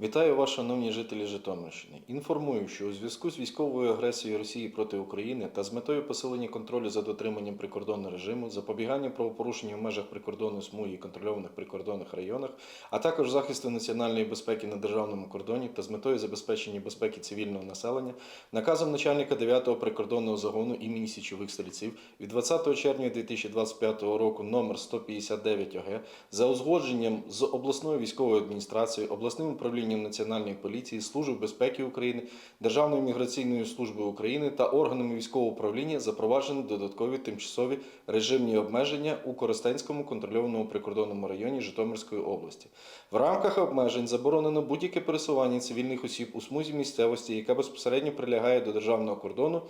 Вітаю вас, шановні жителі Житомирщини. Інформую, що у зв'язку з військовою агресією Росії проти України та з метою посилення контролю за дотриманням прикордонного режиму, запобігання правопорушенню в межах прикордонної смуги і контрольованих прикордонних районах, а також захисту національної безпеки на державному кордоні та з метою забезпечення безпеки цивільного населення, наказом начальника 9-го прикордонного загону імені Січових стрільців від 20 червня 2025 року номер 159 ОГ за узгодженням з обласною військовою адміністрацією, обласним управлінням Національної поліції, Служби безпеки України, Державною міграційною службою України та органами військового управління запроваджено додаткові тимчасові режимні обмеження у Коростенському контрольованому прикордонному районі Житомирської області. В рамках обмежень заборонено будь-яке пересування цивільних осіб у смузі місцевості, яка безпосередньо прилягає до державного кордону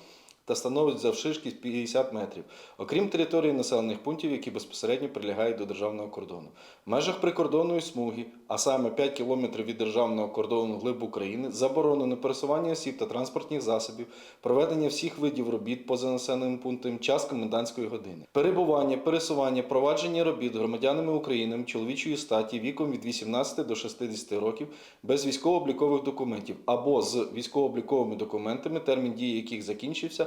та становить завширшки 50 метрів, окрім території населених пунктів, які безпосередньо прилягають до державного кордону. В межах прикордонної смуги, а саме 5 кілометрів від державного кордону глиб України, заборонено пересування осіб та транспортних засобів, проведення всіх видів робіт поза населеним пунктом, час комендантської години, перебування, пересування, провадження робіт громадянами України чоловічої статі віком від 18 до 60 років без військово-облікових документів або з військово-обліковими документами, термін дії яких закінчився,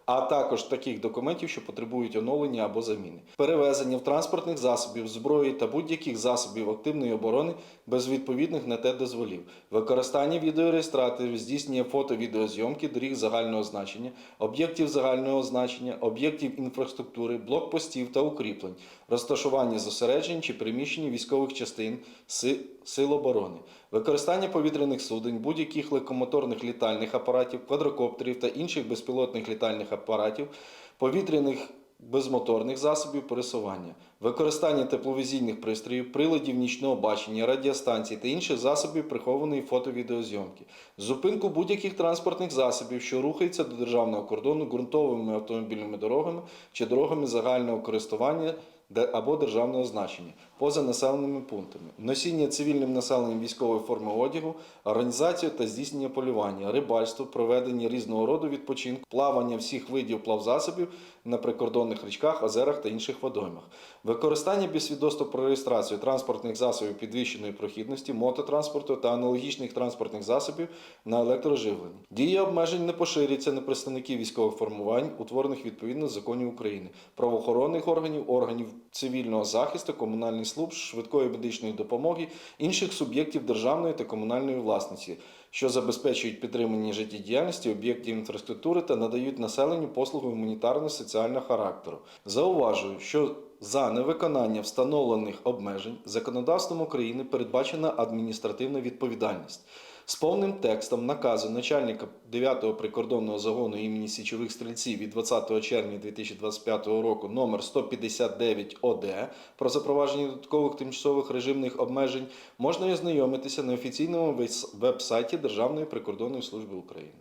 а також таких документів, що потребують оновлення або заміни, перевезення в транспортних засобів, зброї та будь-яких засобів активної оборони без відповідних на те дозволів, використання відеореєстраторів, здійснення фото-відеозйомки доріг загального значення, об'єктів загального значення, об'єктів інфраструктури, блокпостів та укріплень, розташування зосереджень чи приміщень військових частин Си- Сил оборони, використання повітряних суден, будь-яких легкомоторних літальних апаратів, квадрокоптерів та інших безпілотних літальних апаратів, повітряних безмоторних засобів пересування, використання тепловізійних пристроїв, приладів нічного бачення, радіостанцій та інших засобів прихованої фото-відеозйомки, зупинку будь-яких транспортних засобів, що рухаються до державного кордону ґрунтовими автомобільними дорогами чи дорогами загального користування або державного значення поза населеними пунктами, носіння цивільним населенням військової форми одягу, організацію та здійснення полювання, рибальство, проведення різного роду відпочинку, плавання всіх видів плавзасобів на прикордонних річках, озерах та інших водоймах, використання без свідоцтва про реєстрацію транспортних засобів підвищеної прохідності, мототранспорту та аналогічних транспортних засобів на електроживлення. Дія обмежень не поширюється на представників військових формувань, утворених відповідно законів України, правоохоронних органів, органів цивільного захисту, комунальних служб, швидкої медичної допомоги, інших суб'єктів державної та комунальної власності, що забезпечують підтримання життєдіяльності об'єктів інфраструктури та надають населенню послуги гуманітарно-соціального характеру. Зауважую, що за невиконання встановлених обмежень законодавством України передбачена адміністративна відповідальність. З повним текстом наказу начальника 9-го прикордонного загону імені Січових стрільців від 20 червня 2025 року номер 159 ОД про запровадження додаткових тимчасових режимних обмежень можна ознайомитися на офіційному веб- веб-сайті Державної прикордонної служби України.